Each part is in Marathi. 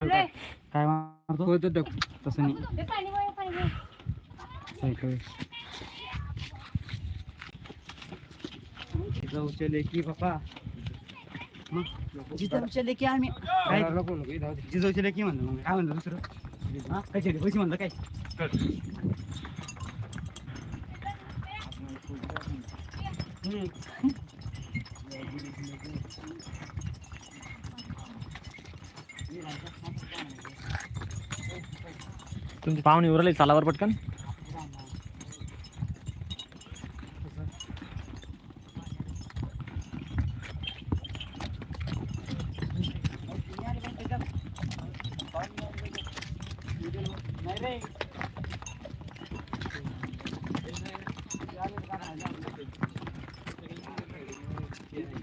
काय मारतो होतं डक तसं नाही सायकल जाऊ चले की बापा जिजाऊ चले की आम्ही काय नको नको इथं होते. जिजाऊ चले की म्हणलं मग काय म्हणलं दुसरं हा काय चले पैसे म्हणलं काय हम्म. तुमची पाहुणे उरले चालावर पटकन नाही रे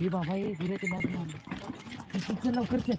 हे बाबा हे गुरे ते बाबा चल लवकर चल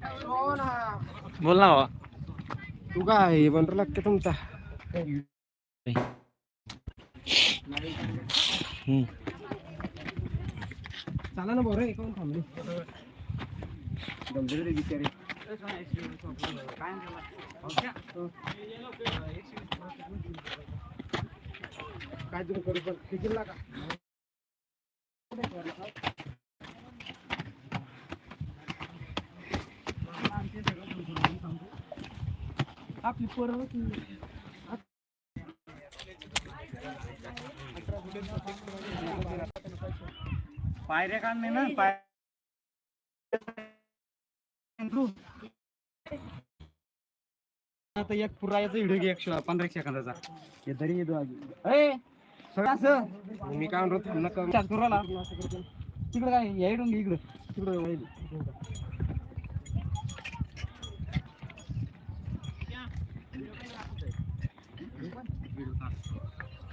बोल ना बाबा तू काय हे बनरू लागते तुमचा. हम्म. चाला ना बरं कोण थांबले दमदरे रे बिचारे काय तुम्ही करू पण कितीला का आपली पोरं पायऱ्या काढ नाही ना पाय आता एक पुरायचा व्हिडिओ घे एकशे पंधरा एक सेकंदाचा. हे तरी येतो अरे सगळं असं? मी काय म्हणतो नका तिकडे काय या इकडून इकडं. तिकडं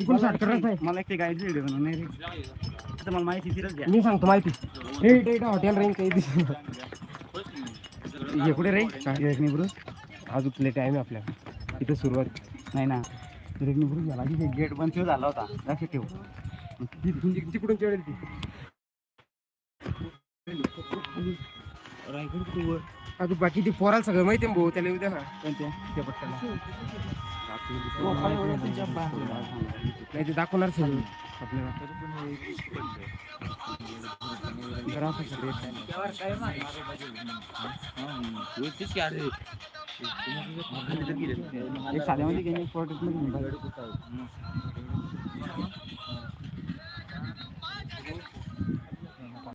मला एक ते गाईड व्हिडिओ नाही रे आता मला माहिती तिथंच घ्या. मी सांगतो माहिती. इथे इथे हॉटेल राहीन काही दिवस हे कुठे रे? रेगणीपुर अजून प्लेट आहे आपल्याला. इथं सुरुवात. नाही ना. रेगणीपुर झाला की गेट बंद ठेव झाला होता. लक्षात ठेव. तिकडून तिकडून चढेल ती. रायगड कुठे वर? अजून बाकी ती पोराला सगळं माहिती आहे भाऊ त्याला उद्या ना. कोणत्या? त्या पट्ट्याला. नाही ते दाखवणार सगळं. आपल्याला. साध्यामध्ये